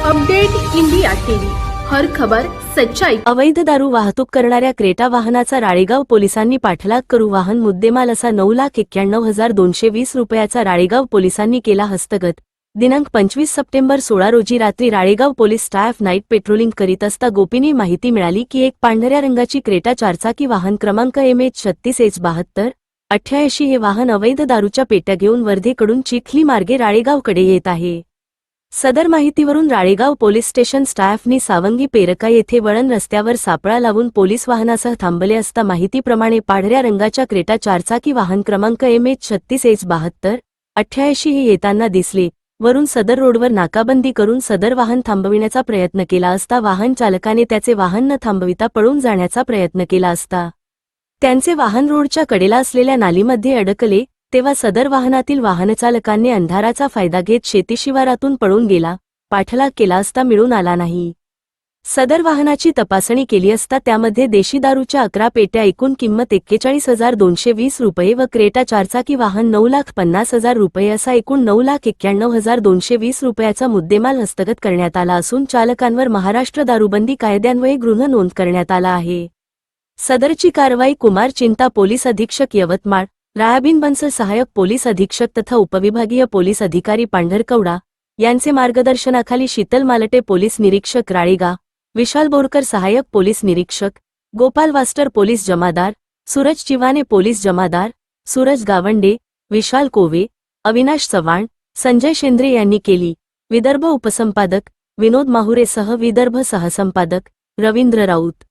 Update India TV. हर खबर सच्चाई. अवैध दारू वाहतूक करणाऱ्या क्रेटा वाहनाचा राळेगाव पोलिसांनी पाठलाग करू वाहन मुद्देमाल असा नऊ लाख एक्क्याण्णव हजार दोनशे वीस रुपयाचा राळेगाव पोलिसांनी केला हस्तगत. दिनांक पंचवीस सप्टेंबर सोळा रोजी रात्री Ralegaon police staff night patrolling करीत असता गोपीनी माहिती मिळाली की एक पांढऱ्या रंगाची क्रेटा चारचाकी वाहन क्रमांक एम एच छत्तीस एच बहात्तर अठ्ठ्याऐंशी हे वाहन अवैध दारूच्या पेट्या घेऊन वर्धेकडून चिखली मार्गे राळेगावकडे येत आहे. सदर माहितीवरून राळेगाव पोलीस स्टेशन स्टाफनी सावंगी पेरका येथे वळण रस्त्यावर सापळा लावून पोलीस वाहनासह थांबले असता माहितीप्रमाणे पाढऱ्या रंगाच्या क्रेटा चारचाकी वाहन क्रमांक एम एच छत्तीस एच बहात्तर अठ्ठ्याऐंशी हे येताना दिसले. वरून सदर रोडवर नाकाबंदी करून सदर वाहन थांबविण्याचा प्रयत्न केला असता वाहन चालकाने त्याचे वाहन न थांबविता पळून जाण्याचा प्रयत्न केला असता. त्यांचे वाहन रोडच्या कडेला असलेल्या नालीमध्ये अडकले तेव्हा सदर वाहनातील वाहनचालकांनी अंधाराचा फायदा घेत शेतीशिवारातून पळून गेला पाठलाग केला असता मिळून आला नाही. सदर वाहनाची तपासणी केली असता त्यामध्ये देशी दारूच्या अकरा पेट्या एकूण किंमत एक्केचाळीस हजार दोनशे वीस रुपये व क्रेटा चारचाकी वाहन नऊ लाख पन्नास हजार रुपये असा एकूण नऊ लाख एक्क्याण्णव हजार दोनशे वीस रुपयाचा मुद्देमाल हस्तगत करण्यात आला असून चालकांवर महाराष्ट्र दारूबंदी कायद्यान्वये गृह नोंद करण्यात आला आहे. सदरची कारवाई कुमार चिंता पोलीस अधीक्षक यवतमाळ राहाबीन बन्सल सहायक पोलीस अधीक्षक तथा उपविभागीय पोलीस अधिकारी पांढरकवडा यांचे मार्गदर्शनाखाली शीतल मालटे पोलीस निरीक्षक राळेगा विशाल बोरकर सहाय्यक पोलीस निरीक्षक गोपाल वास्टर पोलीस जमादार सूरज चिवाने पोलीस जमादार सूरज गावंडे विशाल कोवे अविनाश चव्हाण संजय शेंद्रे यांनी केली. विदर्भ उपसंपादक विनोद माहुरेसह विदर्भ सहसंपादक रवींद्र राऊत.